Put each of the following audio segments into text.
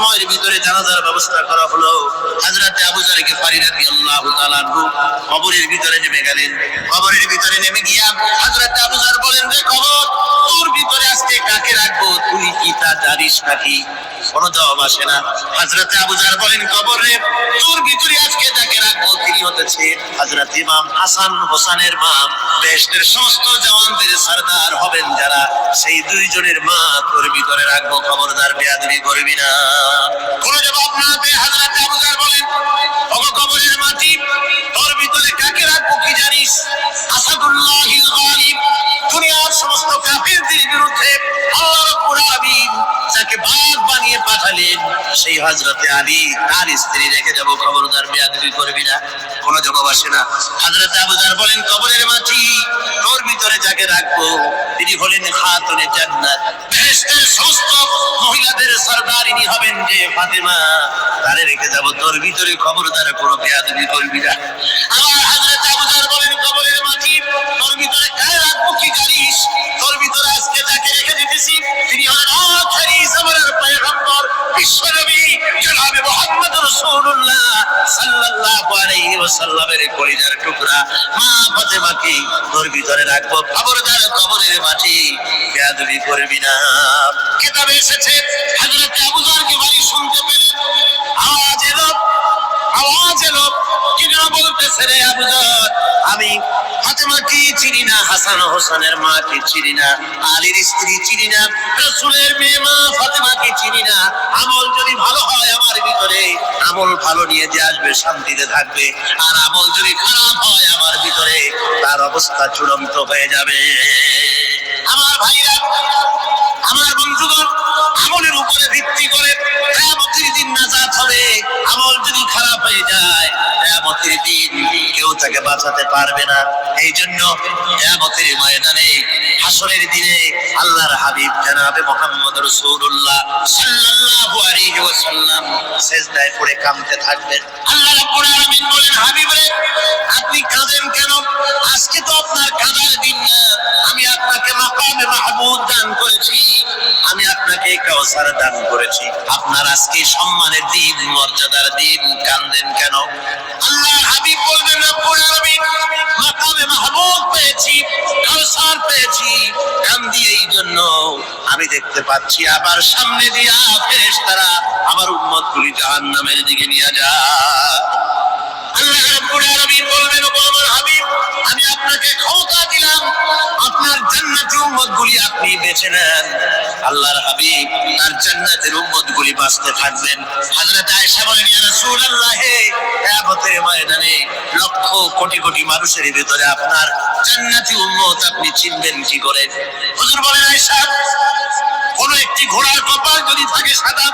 সময়ের ভিতরে জানাজার ব্যবস্থা করা হলো। হাজরাতে আবু জারকে ফারি রাদিয়াল্লাহু তাআলা কবরের ভিতরে নেমে গেলেন। কবরের ভিতরে নেমে গিয়া হাজরাতে আবু জার বলেন রে কবর, তোর ভিতরে আজকে কাকে রাখব? তুই কি তা জানিস নাকি? কোনো জবাব আসে না। হাজরাতে আবু জার বলেন তোর ভিতরে আজকে রাখব তিনি হতেছে হাজরাত ইমাম হাসান হোসেনের মা। দেশের সমস্ত জওয়ানদের সরদার হবেন যারা। সেই দুইজনের মা তোর ভিতরে রাখব। খবরদার বেয়াদবি করবি না। কোন জবাব হাজরাতে বানিয়ে পাঠালেন, সেই হযরতে আলী, তার স্ত্রী রেখে যাব খবরদার বেয়াদবি করবি না। কোন জবাব আসে না। হযরতে আবু জার বলেন, কবরের হলেন খাতুনে জান্নাত। সমস্ত মহিলাদের সরদারিনী হবেন যে ফাতেমা। তারে রেখে যাব, তোর ভিতরে খবরদার কোনো বেয়াদবি করবি না। আবু জার বলেন, কবরের মাটি তোর ভিতরে রাখব কি জানিস? তোর ভিতরে আজকে যাকে রেখে দিতেছি তিনি হলেন আখেরি জামানের পয়গম্বর, বিশ্বনবী জনাবে সাল্লাল্লাহু আলাইহি ওয়াসাল্লামের কলিজার টুকরা। মা ফাতেমাকে তোর ভিতরে রাখব বেয়াদবি করবি না। কিতাবে এসেছে হযরত আবু জারকে বাড়ি শুনতে আওয়াজ এলো আওয়াজ এলো। কি না বলতেছে রে আবু জার আমি ফাতেমাকে চিনি না, হাসান হোসেনের মাকে চিনি না, আলীর স্ত্রী চিনি না মেয়ে মা ফাতেমাকে চিনি না। আমল যদি ভালো হয় আমার ভিতরে, আমল ভালো নিয়ে যে আসবে, শান্তিতে থাকবে। আর আমল যদি খারাপ হয় আমার ভিতরে, তার অবস্থা চূড়ান্ত হয়ে যাবে। হয়ে যায় দিন কেউ তাকে বাঁচাতে পারবে না। এই জন্য কেয়ামতের ময়দানে, হাসরের দিনে আল্লাহর হাবিব জানাবে মোহাম্মদ রাসূলুল্লাহ সাল্লাল্লাহু আলাইহি ওয়াসাল্লাম সেজদায় পড়ে কাঁদতে থাকবেন। আল্লাহ রাব্বুল আলামিন বলেন, হাবিব আপনি কাঁদেন কেন? আজকে তো আপনার কাঁদার দিন না। আমি আপনাকে মাকামে মাহমুদ দান করেছি কাউসার দান করেছি। আপনার আজকে সম্মানের দিন, মর্যাদার দিন, কান্দেন কেন? হাবিব মাকামে পেয়েছি, কাউসার পেয়েছি, কান্দি এই জন্য। আমি দেখতে পাচ্ছি, আবার সামনে দিয়া ফেরেশতারা আমার উম্মত গুলি জাহান্নামের দিকে নিয়ে যায়। জান্নাতি উম্মতগুলি আপনি বেছে নেন। আল্লাহর হাবিব তার জান্নাতের উম্মতগুলি বাঁচতে থাকবেন। হযরত আয়েশা বলেন, ইয়া রাসূলুল্লাহ কিয়ামতের ময়দানে লক্ষ কোটি কোটি মানুষের ভিতরে আপনার জান্নাতি উম্মত আপনি চিনবেন কি করে? হুজুর বলেন, আয়েশা, কোন একটি ঘোড়ার কপাল যদি থাকে সাদা,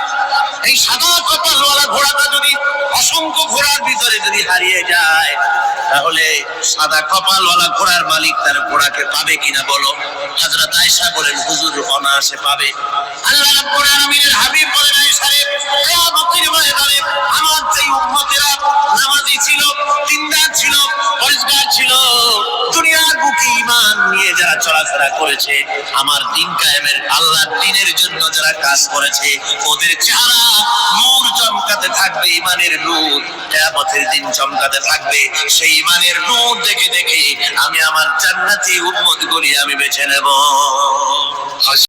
এই সাদা কপালওয়ালা ঘোড়াটা যদি অসংখ্য ঘোড়ার ভিতরে যদি হারিয়ে যায় তাহলে সাদা কপাল কপালওয়ালা ঘোড়ার মালিক তার ঘোড়াকে পাবে কিনা বলো? হাজরত আয়সা বলেন, হুজুর, অনায়াসে পাবে। আল্লাহ রাব্বুল আলামিনের হাবিব বলেন, আয়েশা রে কিয়ামতের ময়দানে আমার যেই চলাফেরা করেছে, আমার দিন কায়েমের আল্লাহর দিনের জন্য যারা কাজ করেছে, ওদের চেহারা নূর চমকাতে থাকবে ইমানের নূর, কেয়ামতের দিন চমকাতে থাকবে। সেই ইমানের নূর দেখে দেখে আমি আমার জান্নাতি উম্মত গুলি আমি বেছে নেব।